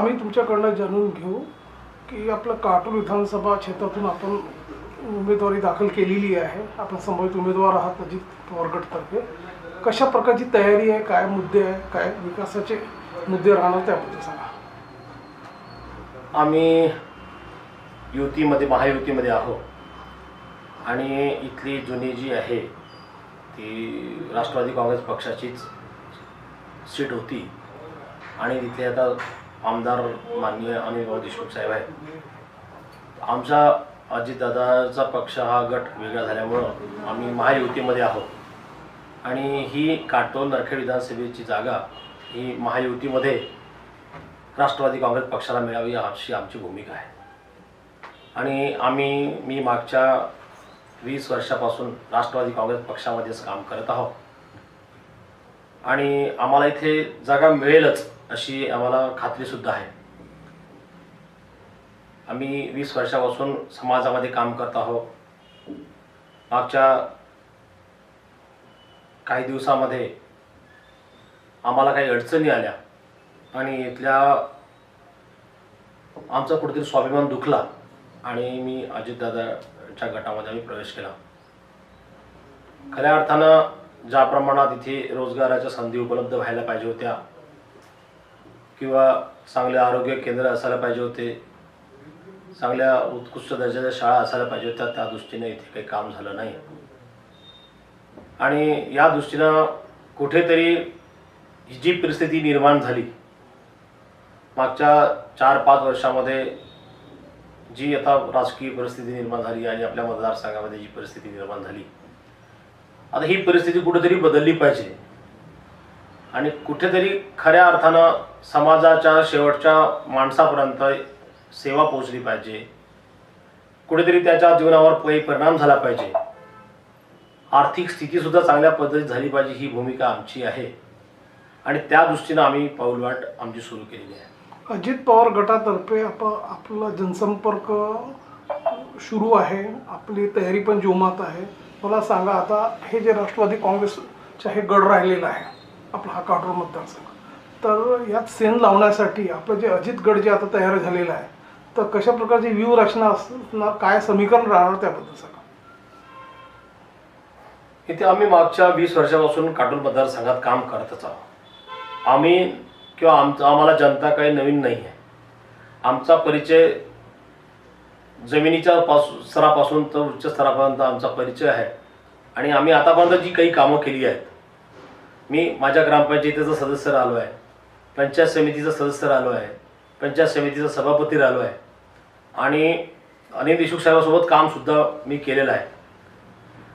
आम्ही तुमच्याकडनं जाणून घेऊ की आपलं काटोल विधानसभा क्षेत्रातून आपण उमेदवारी दाखल केलेली आहे. आपण समोरित उमेदवार आहात अजित पवार गटतर्फे कशा प्रकारची तयारी आहे? काय मुद्दे आहे? काय विकासाचे मुद्दे राहणार त्याबद्दल सांगा. आम्ही युतीमध्ये महायुतीमध्ये आहोत. आणि इथली जुनी जी आहे ती राष्ट्रवादी काँग्रेस पक्षाचीच सीट होती. आणि तिथे आता आमदार माननीय अनिलभाऊ देशमुख साहेब आहेत. आमचा अजितदादाचा पक्ष हा गट वेगळा झाल्यामुळं आम्ही महायुतीमध्ये आहोत. आणि ही काटोल नरखेड विधानसभेची जागा ही महायुतीमध्ये राष्ट्रवादी काँग्रेस पक्षाला मिळावी अशी आमची भूमिका आहे. आणि आम्ही मी मागच्या वीस वर्षापासून राष्ट्रवादी काँग्रेस पक्षामध्येच काम करत आहोत. आणि आम्हाला इथे जागा मिळेलच. अशी आम्हाला खात्रीसुद्धा आहे. आम्ही वीस वर्षापासून समाजामध्ये काम करत आहोत. मागच्या काही दिवसामध्ये आम्हाला काही अडचणी आल्या आणि इथल्या आमचा कुठेतरी स्वाभिमान दुखला आणि मी अजितदादाच्या गटामध्ये आम्ही प्रवेश केला. खऱ्या अर्थानं ज्या प्रमाणात इथे रोजगाराच्या संधी उपलब्ध व्हायला पाहिजे होत्या किंवा चांगले आरोग्य केंद्र असायला पाहिजे होते. चांगल्या उत्कृष्ट दर्जाच्या शाळा असायला पाहिजे होत्या. त्या दृष्टीने इथे काही काम झालं नाही. आणि या दृष्टीनं कुठेतरी ही जी परिस्थिती निर्माण झाली मागच्या चार पाच वर्षामध्ये जी आता राजकीय परिस्थिती निर्माण झाली आणि आपल्या मतदारसंघामध्ये जी परिस्थिती निर्माण झाली आता ही परिस्थिती कुठेतरी बदलली पाहिजे. आणि कुठेतरी खऱ्या अर्थानं समाजाच्या शेवटच्या माणसापर्यंत सेवा पोचली पाहिजे. कुठेतरी त्याच्या जीवनावर काही परिणाम झाला पाहिजे. आर्थिक स्थितीसुद्धा चांगल्या पद्धतीत झाली पाहिजे ही भूमिका आमची आहे. आणि त्या दृष्टीनं आम्ही पाऊलवाट आमची सुरू केलेली आहे. अजित पवार गटातर्फे आप आपला जनसंपर्क सुरू आहे. आपली तयारी पण जोमात आहे. मला सांगा आता हे जे राष्ट्रवादी काँग्रेसचे हे गड राहिलेला आहे आपला हा काटोर मतदारसंघ. तर यात सेन लावण्यासाठी आपलं जे अजित गड जे आता तयार झालेलं आहे तर कशा प्रकारची व्यूहरचना असणार काय समीकरण राहणार त्याबद्दल सांगा. इथे आम्ही मागच्या वीस वर्षापासून काटोल मतदारसंघात काम करतच आहोत. आम्ही किंवा आमचं आम्हाला जनता काही नवीन नाही आहे. आमचा परिचय जमिनीच्या पासून स्तरापासून तर उच्च स्तरापर्यंत आमचा परिचय आहे. आणि आम्ही आतापर्यंत जी काही कामं केली आहेत मी माझ्या ग्रामपंचायतीचा सदस्य राहिलो आहे. पंचायत समितीचा सदस्य राहिलो आहे पंचायत समितीचा सभापती राहिलो आहे. आणि अनिल देशमुख साहेबांसोबत कामसुद्धा मी केलेलं आहे.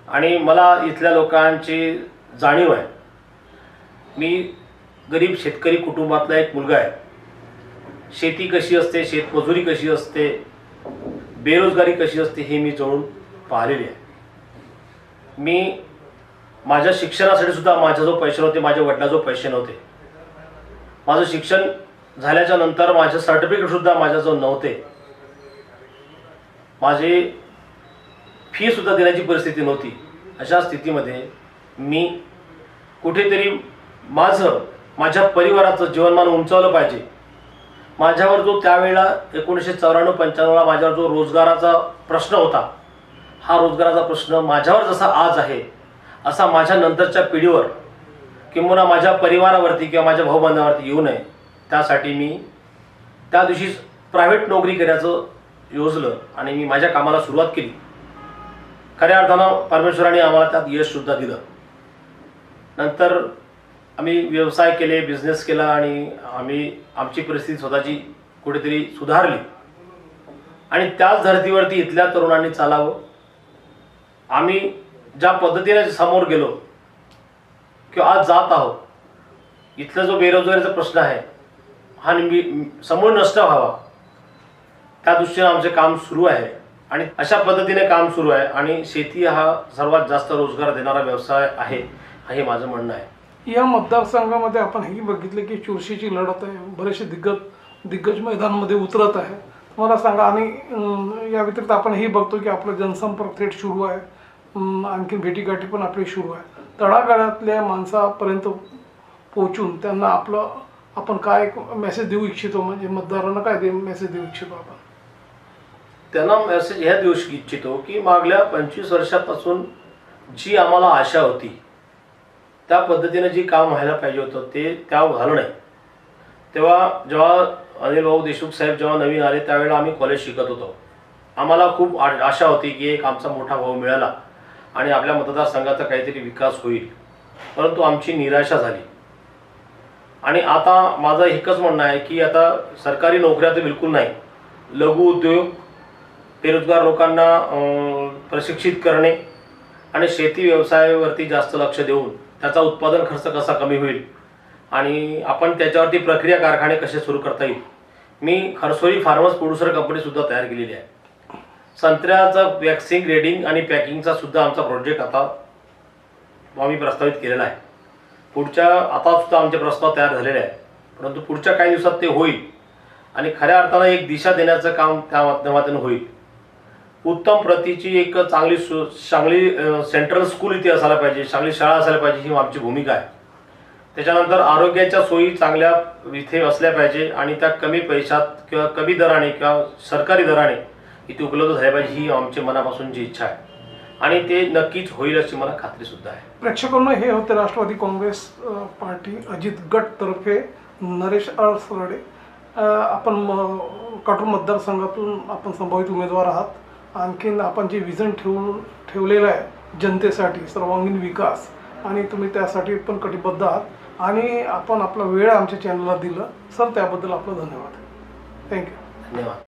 आणि मला इथल्या लोकांची जाणीव आहे. मी गरीब शेतकरी कुटुंबातला एक मुलगा आहे. शेती कशी असते शेतमजुरी कशी असते बेरोजगारी कशी असते हे मी जवळून पाहिलेली आहे. मी माझ्या शिक्षणासाठी सुद्धा माझ्याजवळ पैसे नव्हते माझ्या वडिलाजवळ पैसे नव्हते. माझं शिक्षण झाल्याच्यानंतर माझे सर्टिफिकेटसुद्धा माझ्याजवळ नव्हते. माझी फीसुद्धा देण्याची परिस्थिती नव्हती. अशा स्थितीमध्ये मी कुठेतरी माझं माझ्या परिवाराचं जीवनमान उंचावलं पाहिजे. माझ्यावर जो त्यावेळेला एकोणीसशे चौऱ्याण्णव पंच्याण्णवला माझ्यावर जो रोजगाराचा प्रश्न होता हा रोजगाराचा प्रश्न माझ्यावर जसा आज आहे असा माझ्या नंतरच्या पिढीवर किंबहुना माझ्या परिवारावरती किंवा माझ्या भाऊबंधावरती येऊ नये. त्यासाठी मी त्या दिवशी प्रायव्हेट नोकरी करायचं योजलं आणि मी माझ्या कामाला सुरुवात केली. खऱ्या अर्थानं परमेश्वराने आम्हाला त्यात यशसुद्धा दिलं. नंतर आम्ही व्यवसाय केले बिझनेस केला आणि आम्ही आमची परिस्थिती स्वतःची कुठेतरी सुधारली. आणि त्याच धर्तीवरती इथल्या तरुणांनी चालावं. आम्ही ज्या पद्धतीने समोर गेलो किंवा आज जात आहोत इथला जो बेरोजगारीचा प्रश्न आहे हा निंबी समोर नष्ट व्हावा. त्या दृष्टीनं आमचे काम सुरू आहे आणि अशा पद्धतीने काम सुरू आहे आणि शेती हा सर्वात जास्त रोजगार देणारा व्यवसाय आहे हे माझं म्हणणं आहे. या मतदारसंघामध्ये आपण हेही बघितलं की चुरशीची लढत आहे बरेचसे दिग्गज दिग्गज मैदानमध्ये उतरत आहे. मला सांगा आणि या व्यतिरिक्त आपण हे बघतो की आपलं जनसंपर्क थेट सुरू आहे. आणखीन भेटीगाठी पण आपली सुरू आहे. तळागाळातल्या माणसापर्यंत पोहोचून त्यांना आपलं आपण काय मेसेज देऊ इच्छितो? म्हणजे मतदारांना काय दे मेसेज देऊ इच्छितो आपण? त्यांना मेसेज ह्या देऊ इच्छितो की मागल्या पंचवीस वर्षापासून जी आम्हाला आशा होती त्या पद्धतीनं जी काम व्हायला पाहिजे होतं ते त्या झालं नाही तेव्हा जेव्हा अनिल भाऊ देशमुख साहेब जेव्हा नवीन आले त्यावेळेला आम्ही कॉलेज शिकत होतो. आम्हाला खूप आ- आशा होती की एक आमचा मोठा भाऊ मिळाला. आणि आपल्या मतदारसंघाचा काहीतरी विकास होईल. परंतु आमची निराशा झाली. आणि आता माझं एकच म्हणणं आहे की आता सरकारी नोकऱ्या तर बिलकुल नाही. लघु उद्योग बेरोजगार लोकांना प्रशिक्षित करणे आणि शेती व्यवसायावरती जास्त लक्ष देऊन त्याचा उत्पादन खर्च कसा कमी होईल आणि आपण त्याच्यावरती प्रक्रिया कारखाने कसे सुरू करता येईल. मी खरसोली फार्मर्स प्रोड्युसर कंपनीसुद्धा तयार केलेली आहे. संत्र्याचं वॅक्सिंग ग्रेडिंग आणि पॅकिंगचा सुद्धा आमचा प्रोजेक्ट आता आम्ही प्रस्तावित केलेला आहे. पुढच्या आता सुद्धा आमचे प्रस्ताव तयार झालेले आहे परंतु पुढच्या काही दिवसात ते होईल. आणि खऱ्या अर्थानं एक दिशा देण्याचं काम त्या माध्यमातून होईल. उत्तम प्रतीची एक चांगली सु चांगली सेंट्रल स्कूल इथे असायला पाहिजे चांगली शाळा असायला पाहिजे ही आमची भूमिका आहे. त्याच्यानंतर आरोग्याच्या सोयी चांगल्या इथे असल्या पाहिजे आणि त्या कमी पैशात किंवा कमी दराने किंवा सरकारी दराने इथे उपलब्ध झाल्या पाहिजे ही आमची मनापासूनची इच्छा आहे. आणि ते नक्कीच होईल अशी मला खात्रीसुद्धा आहे. प्रेक्षकांना हे होते राष्ट्रवादी काँग्रेस पार्टी अजित गट तर्फे नरेश अळसरडे आपण म- काटूर मतदारसंघातून आपण संभावित उमेदवार आहात. आणखीन आपण जे विजन ठेवून ठेवलेलं आहे जनतेसाठी सर्वांगीण विकास आणि तुम्ही त्यासाठी पण कटिबद्ध आहात. आणि आपण आपला वेळ आमच्या चॅनलला दिलं. सर त्याबद्दल आपलं धन्यवाद. थँक्यू धन्यवाद.